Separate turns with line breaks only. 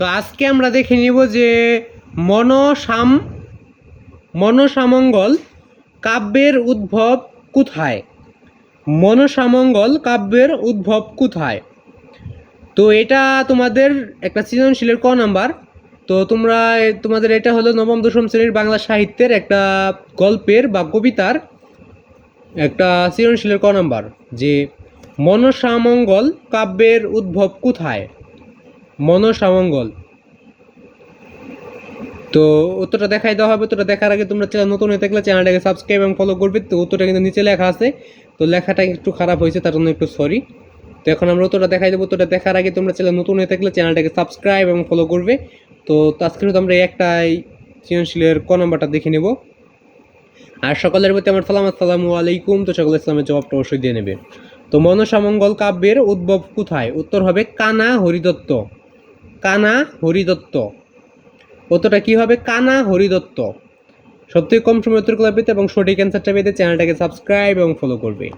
তো আজকে আমরা দেখে নিব যে মনসাম, মনসামঙ্গল কাব্যের উদ্ভব কোথায়? মনসামঙ্গল কাব্যের উদ্ভব কোথায়? তো এটা তোমাদের একটা সৃজনশীলের ক নাম্বার। তো তোমরা, তোমাদের এটা হলো নবম, দশম শ্রেণির বাংলা সাহিত্যের একটা গল্পের বা কবিতার একটা সৃজনশীলের ক নাম্বার যে মনসামঙ্গল কাব্যের উদ্ভব কোথায়? মনসামঙ্গল। তো উত্তরটা দেখাই দেওয়া হবে, উত্তরটা দেখার আগে তোমরা চ্যানেল নতুন হয়ে থাকলে চ্যানেলটাকে সাবস্ক্রাইব এবং ফলো করবে। তো উত্তরটা কিন্তু নিচে লেখা আছে, তো লেখাটা একটু খারাপ হয়েছে, তার জন্য একটু সরি তো এখন আমরা উত্তরটা দেখাই দেবো, উত্তরটা দেখার আগে তোমরা চ্যানেল নতুন হয়ে থাকলে চ্যানেলটাকে সাবস্ক্রাইব এবং ফলো করবে। তো আজকে কিন্তু আমরা একটাই সৃজনশীলের ক নাম্বারটা দেখে নেব। আর সকলের প্রতি আমার সালাম, আসসালামু আলাইকুম। তো সকল ইসলামের জবাবটা অবশ্যই দিয়ে নেবে। তো মনসামঙ্গল কাব্যের উদ্ভব কোথায়? উত্তর হবে কানা হরিদত্ত। কানা হরিদত্ত। উত্তরটা কী হবে? কানা হরিদত্ত। সবথেকে কম সময় উত্তরগুলো পেতে এবং সঠিক অ্যান্সারটা পেতে চ্যানেলটাকে সাবস্ক্রাইব এবং ফলো করবে।